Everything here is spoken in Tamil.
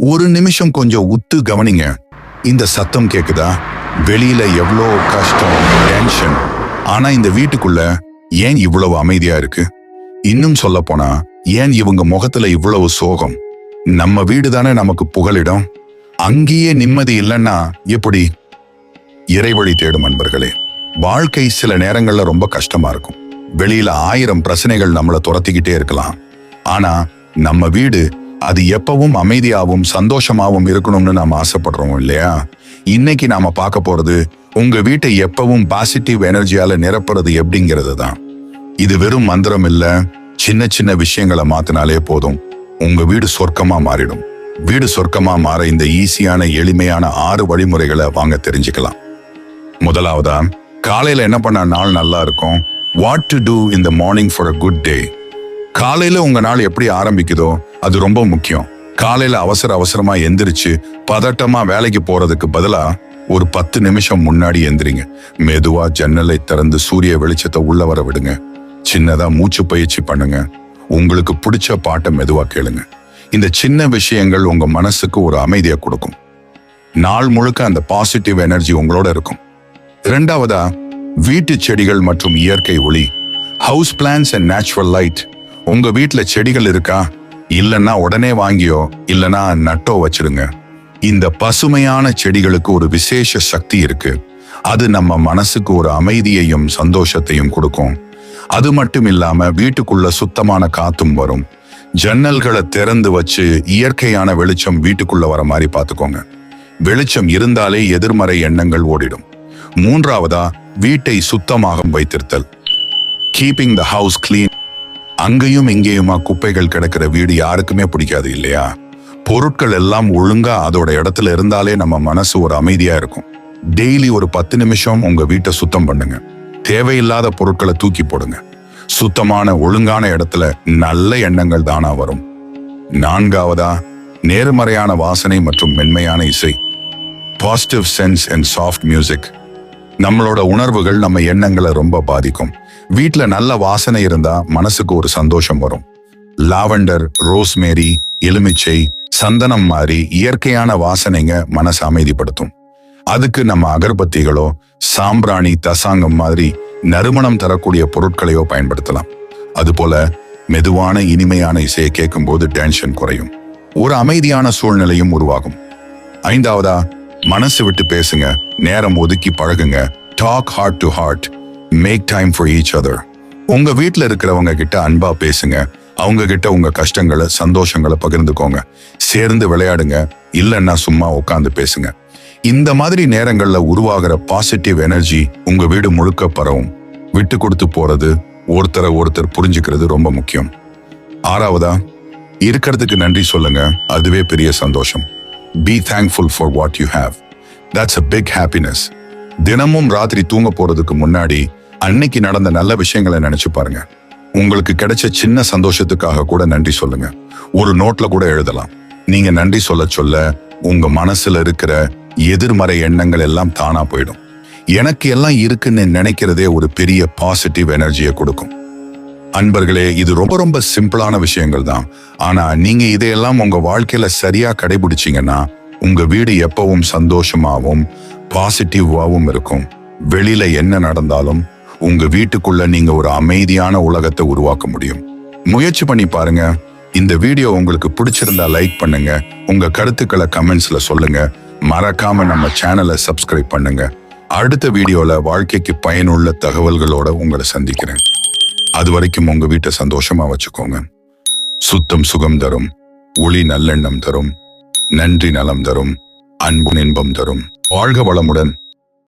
ஒரு நிமிஷம் கொஞ்சம் உத்து கவனிங்க. இந்த சத்தம் கேக்குதா? வெளியில எவ்வளோ கஷ்டம் டென்ஷன் ஆனா இந்த வீட்டுக்குள்ள ஏன் இவ்வளவு அமைதியா இருக்கு? இன்னும் சொல்ல போனா ஏன் இவங்க முகத்துல இவ்வளவு சோகம்? நம்ம வீடு தானே நமக்கு புகலிடம்? அங்கேயே நிம்மதி இல்லைன்னா எப்படி? இறைவழி தேடும் அன்பர்களே வாழ்க்கை சில நேரங்கள்ல ரொம்ப கஷ்டமா இருக்கும். வெளியில ஆயிரம் பிரச்சனைகள் நம்மளை துரத்திக்கிட்டே இருக்கலாம். ஆனா நம்ம வீடு அது எப்பவும் அமைதியாகவும் சந்தோஷமாகவும் இருக்கணும்னு நாம் ஆசைப்படுறோம் இல்லையா? இன்னைக்கு நாம பார்க்க போறது உங்க வீட்டை எப்பவும் பாசிட்டிவ் எனர்ஜியால நிரப்புறது எப்படிங்கிறது தான். இது வெறும் மந்திரம் இல்ல சின்ன சின்ன விஷயங்களை மாத்தினாலே போதும். உங்க வீடு சொர்க்கமா மாறிடும். வீடு சொர்க்கமா மாற இந்த ஈஸியான எளிமையான ஆறு வழிமுறைகளை வாங்க தெரிஞ்சுக்கலாம். முதலாவதா காலையில என்ன பண்ண நாள் நல்லா இருக்கும்? What to do in the morning for a good day காலையில உங்க நாள் எப்படி ஆரம்பிக்குதோ அது ரொம்ப முக்கியம். காலையில அவசர அவசரமா எந்திரிச்சு பதட்டமா வேலைக்கு போறதுக்கு பதிலா ஒரு பத்து நிமிஷம் முன்னாடி எந்திரிங்க. மெதுவா ஜன்னலை திறந்து சூரிய வெளிச்சத்தை உள்ள வர விடுங்க. சின்னதா மூச்சு பயிற்சி பண்ணுங்க. உங்களுக்கு பிடிச்ச பாட்டை மெதுவா கேளுங்க. இந்த சின்ன விஷயங்கள் உங்க மனசுக்கு ஒரு அமைதியை கொடுக்கும். நாள் முழுக்க அந்த பாசிட்டிவ் எனர்ஜி உங்களோட இருக்கும். இரண்டாவதா வீட்டு செடிகள் மற்றும் இயற்கை ஒளி house plants and natural light. உங்க வீட்டில் செடிகள் இருக்கா? இல்லைன்னா உடனே வாங்கியோ இல்லைன்னா நட்டோ வச்சிருங்க. இந்த பசுமையான செடிகளுக்கு ஒரு விசேஷ சக்தி இருக்கு. அது நம்ம மனசுக்கு ஒரு அமைதியையும் சந்தோஷத்தையும் கொடுக்கும். அது மட்டும் இல்லாம வீட்டுக்குள்ள சுத்தமான காத்தும் வரும். ஜன்னல்களை திறந்து வச்சு இயற்கையான வெளிச்சம் வீட்டுக்குள்ள வர மாதிரி பார்த்துக்கோங்க. வெளிச்சம் இருந்தாலே எதிர்மறை எண்ணங்கள் ஓடிடும். மூன்றாவதா வீட்டை சுத்தமாக வைத்திருத்தல். கீப்பிங் த ஹவுஸ் கிளீன் அங்கேயும் இங்கேயுமா குப்பைகள் கிடக்கிற வீடு யாருக்குமே பிடிக்காது இல்லையா? பொருட்கள் எல்லாம் ஒழுங்கா அதோட இடத்துல இருந்தாலே நம்ம மனசு ஒரு அமைதியா இருக்கும். டெய்லி ஒரு பத்து நிமிஷம் உங்க வீட்டை சுத்தம் பண்ணுங்க. தேவையில்லாத பொருட்களை தூக்கி போடுங்க. சுத்தமான ஒழுங்கான இடத்துல நல்ல எண்ணங்கள் தானா வரும். நான்காவதா நேர்மறையான வாசனை மற்றும் மென்மையான இசை. Positive scents and soft music நம்மளோட உணர்வுகள் நம்ம எண்ணங்களை ரொம்ப பாதிக்கும். வீட்ல நல்ல வாசனை இருந்தா மனசுக்கு ஒரு சந்தோஷம் வரும். லாவெண்டர் ரோஸ்மேரி எலுமிச்சை சந்தனம் மாதிரி இயற்கையான வாசனைங்க மனசை அமைதிப்படுத்தும். அதுக்கு நம்ம அகர்பத்திகளோ சாம்பிராணி தசாங்கம் மாதிரி நறுமணம் தரக்கூடிய பொருட்களையோ பயன்படுத்தலாம். அதுபோல மெதுவான இனிமையான இசையை கேட்கும்போது டென்ஷன் குறையும். ஒரு அமைதியான சூழ்நிலையும் உருவாகும். ஐந்தாவதா மனசு விட்டு பேசுங்க நேரம் ஒதுக்கி பழகுங்க talk heart to heart make time for each other உங்க வீட்டில் இருக்கிறவங்க கிட்ட அன்பா பேசுங்க. அவங்க கிட்ட உங்க கஷ்டங்களை சந்தோஷங்களை பகிர்ந்துக்கோங்க. சேர்ந்து விளையாடுங்க. இல்லைன்னா சும்மா உட்காந்து பேசுங்க. இந்த மாதிரி நேரங்கள்ல உருவாகிற பாசிட்டிவ் எனர்ஜி உங்க வீடு முழுக்க பரவும். விட்டு கொடுத்து போறது ஒருத்தரை ஒருத்தர் புரிஞ்சுக்கிறது ரொம்ப முக்கியம். ஆறாவதா? இருக்கிறதுக்கு நன்றி சொல்லுங்க. அதுவே பெரிய சந்தோஷம். Be thankful for what you have that's a big happiness தினமும் ராத்திரி தூங்க போறதுக்கு முன்னாடி அன்னைக்கு நடந்த நல்ல விஷயங்களை நினைச்சு பாருங்க. உங்களுக்கு கிடைச்ச சின்ன சந்தோஷத்துக்காக கூட நன்றி சொல்லுங்க. ஒரு நோட்ல கூட எழுதலாம். நீங்க நன்றி சொல்ல சொல்ல உங்க மனசுல இருக்கிற எதிர்மறை எண்ணங்கள் எல்லாம் தானா போயிடும். எனக்கு எல்லாம் இருக்குன்னு நினைக்கிறதே ஒரு பெரிய பாசிட்டிவ் எனர்ஜியை கொடுக்கும். அன்பர்களே இது ரொம்ப ரொம்ப சிம்பிளான விஷயங்கள் தான். ஆனா நீங்க இதையெல்லாம் உங்க வாழ்க்கையில சரியா கடைபிடிச்சிங்கன்னா உங்க வீடு எப்பவும் சந்தோஷமாகவும் பாசிட்டிவாகவும் இருக்கும். வெளியில என்ன நடந்தாலும் உங்க வீட்டுக்குள்ள நீங்க ஒரு அமைதியான உலகத்தை உருவாக்க முடியும். முயற்சி பண்ணி பாருங்க. இந்த வீடியோ உங்களுக்கு பிடிச்சிருந்தா லைக் பண்ணுங்க. உங்க கருத்துக்களை கமெண்ட்ஸ்ல சொல்லுங்க. மறக்காம நம்ம சேனலை சப்ஸ்கிரைப் பண்ணுங்க. அடுத்த வீடியோல வாழ்க்கைக்கு பயனுள்ள தகவல்களோட உங்களை சந்திக்கிறேன். அது வரைக்கும் உங்க வீட்டை சந்தோஷமா வச்சுக்கோங்க. சுத்தம் சுகம் தரும். ஒளி நல்லெண்ணம் தரும். நன்றி நலம் தரும். அன்பு இன்பம் தரும். வாழ்க வளமுடன்.